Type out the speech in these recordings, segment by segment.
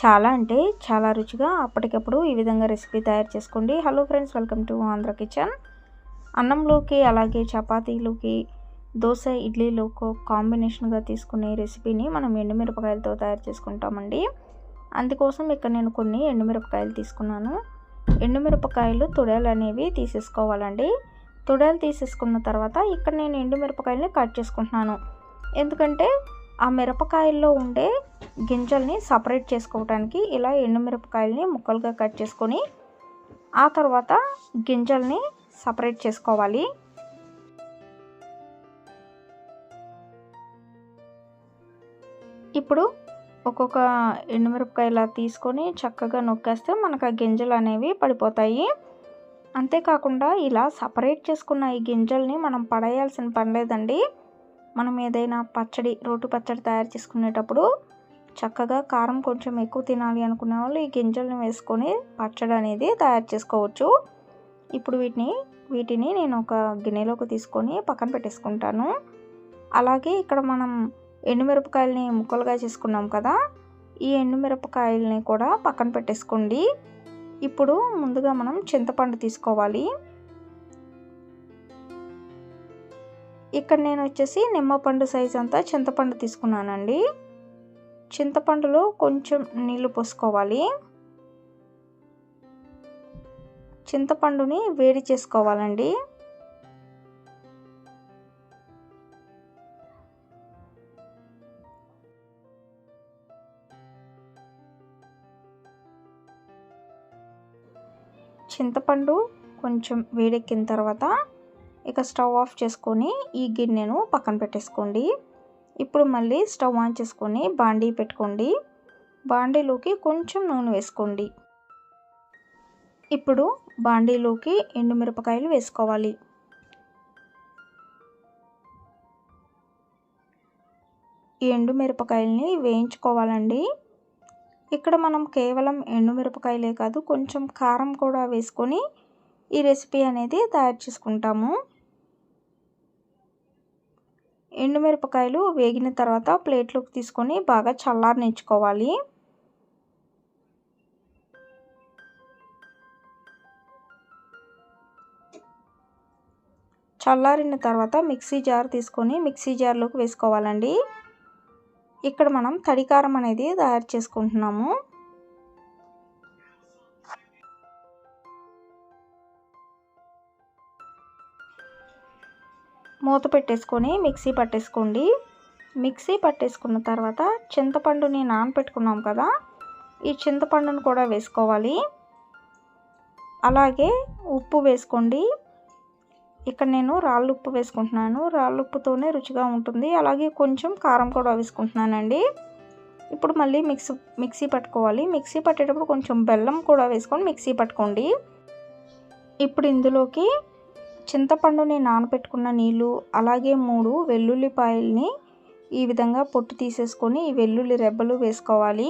చాలా అంటే చాలా రుచిగా అప్పటికప్పుడు ఈ విధంగా రెసిపీ తయారు చేసుకోండి. Hello friends welcome to Andhra kitchen అన్నంలోకి అలాగే చపాతీలోకి దోశ ఇడ్లీలోకి కాంబినేషన్గా తీసుకునే రెసిపీని మనం ఎండుమిరపకాయలతో తయారు చేసుకుంటామండి. అందుకోసం ఇక్కడ నేను కొన్ని ఎండుమిరపకాయలు తీసుకున్నాను. ఎండుమిరపకాయలు తొడలు అనేవి తీసేసుకోవాలండి. తొడలు తీసేసుకున్న తర్వాత ఇక్కడ నేను ఎండుమిరపకాయలని కట్ చేసుకుంటున్నాను. ఎందుకంటే ఆ మిరపకాయల్లో ఉండే గింజల్ని సపరేట్ చేసుకోవడానికి ఇలా ఎండుమిరపకాయలని ముక్కలుగా కట్ చేసుకొని ఆ తర్వాత గింజల్ని సపరేట్ చేసుకోవాలి. ఇప్పుడు ఒక్కొక్క ఎండుమిరపకాయ ఇలా తీసుకొని చక్కగా నొక్కేస్తే మనకు ఆ గింజలు అనేవి పడిపోతాయి. అంతేకాకుండా ఇలా సపరేట్ చేసుకున్న ఈ గింజల్ని మనం పడేయాల్సిన పని లేదండి. మనం ఏదైనా పచ్చడి రోటి పచ్చడి తయారు చేసుకునేటప్పుడు చక్కగా కారం కొంచెం ఎక్కువ తినాలి అనుకునే వాళ్ళు ఈ గింజలను వేసుకొని పచ్చడి అనేది తయారు చేసుకోవచ్చు. ఇప్పుడు వీటిని వీటిని నేను ఒక గిన్నెలోకి తీసుకొని పక్కన పెట్టేసుకుంటాను. అలాగే ఇక్కడ మనం ఎండుమిరపకాయలని ముక్కలుగా చేసుకున్నాం కదా ఈ ఎండుమిరపకాయలని కూడా పక్కన పెట్టేసుకోండి. ఇప్పుడు ముందుగా మనం చింతపండు తీసుకోవాలి. ఇక్కడ నేను వచ్చేసి నిమ్మపండు సైజ్ అంతా చింతపండు తీసుకున్నానండి. చింతపండులో కొంచెం నీళ్ళు పోసుకోవాలి. చింతపండుని వేడి చేసుకోవాలండి. చింతపండు కొంచెం వేడెక్కిన తర్వాత ఇక స్టవ్ ఆఫ్ చేసుకొని ఈ గిన్నెను పక్కన పెట్టేసుకోండి. ఇప్పుడు మళ్ళీ స్టవ్ ఆన్ చేసుకొని బాండీ పెట్టుకోండి. బాండీలోకి కొంచెం నూనె వేసుకోండి. ఇప్పుడు బాండీలోకి ఎండుమిరపకాయలు వేసుకోవాలి. ఈ ఎండుమిరపకాయలని వేయించుకోవాలండి. ఇక్కడ మనం కేవలం ఎండుమిరపకాయలే కాదు కొంచెం కారం కూడా వేసుకొని ఈ రెసిపీ అనేది తయారు చేసుకుంటాము. ఎండుమిరపకాయలు వేగిన తర్వాత ప్లేట్లోకి తీసుకొని బాగా చల్లారనిచ్చుకోవాలి. చల్లారిన తర్వాత మిక్సీ జార్ తీసుకొని మిక్సీ జార్లోకి వేసుకోవాలండి. ఇక్కడ మనం తడికారం అనేది తయారు చేసుకుంటున్నాము. మూత పెట్టేసుకొని మిక్సీ పట్టేసుకోండి. మిక్సీ పట్టేసుకున్న తర్వాత చింతపండుని నానపెట్టుకున్నాం కదా ఈ చింతపండును కూడా వేసుకోవాలి. అలాగే ఉప్పు వేసుకోండి. ఇక్కడ నేను రాళ్ళు ఉప్పు వేసుకుంటున్నాను. రాళ్ళు ఉప్పుతోనే రుచిగా ఉంటుంది. అలాగే కొంచెం కారం కూడా వేసుకుంటున్నానండి. ఇప్పుడు మళ్ళీ మిక్స్ మిక్సీ పట్టుకోవాలి. మిక్సీ పట్టేటప్పుడు కొంచెం బెల్లం కూడా వేసుకొని మిక్సీ పట్టుకోండి. ఇప్పుడు ఇందులోకి చింతపండుని నానబెట్టుకున్న నీళ్ళు అలాగే మూడు వెల్లుల్లిపాయల్ని ఈ విధంగా పొట్టు తీసేసుకొని ఈ వెల్లుల్లి రెబ్బలు వేసుకోవాలి.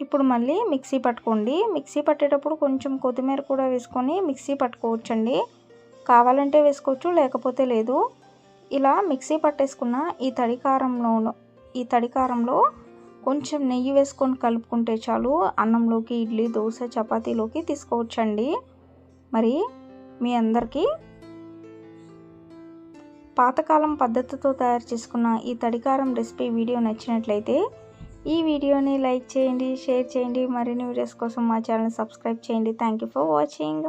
ఇప్పుడు మళ్ళీ మిక్సీ పట్టుకోండి. మిక్సీ పట్టేటప్పుడు కొంచెం కొత్తిమీర కూడా వేసుకొని మిక్సీ పట్టుకోవచ్చండి. కావాలంటే వేసుకోవచ్చు లేకపోతే లేదు. ఇలా మిక్సీ పట్టేసుకున్న ఈ తడికారంలో ఈ తడికారంలో కొంచెం నెయ్యి వేసుకొని కలుపుకుంటే చాలు అన్నంలోకి ఇడ్లీ దోశ చపాతీలోకి తీసుకోవచ్చండి. మరి మీ అందరికీ పాతకాలం పద్ధతితో తయారు చేసుకున్న ఈ తడికారం రెసిపీ వీడియో నచ్చినట్లయితే ఈ వీడియోని లైక్ చేయండి షేర్ చేయండి. మరిన్ని వీడియోస్ కోసం మా ఛానల్ సబ్స్క్రైబ్ చేయండి. Thank you for watching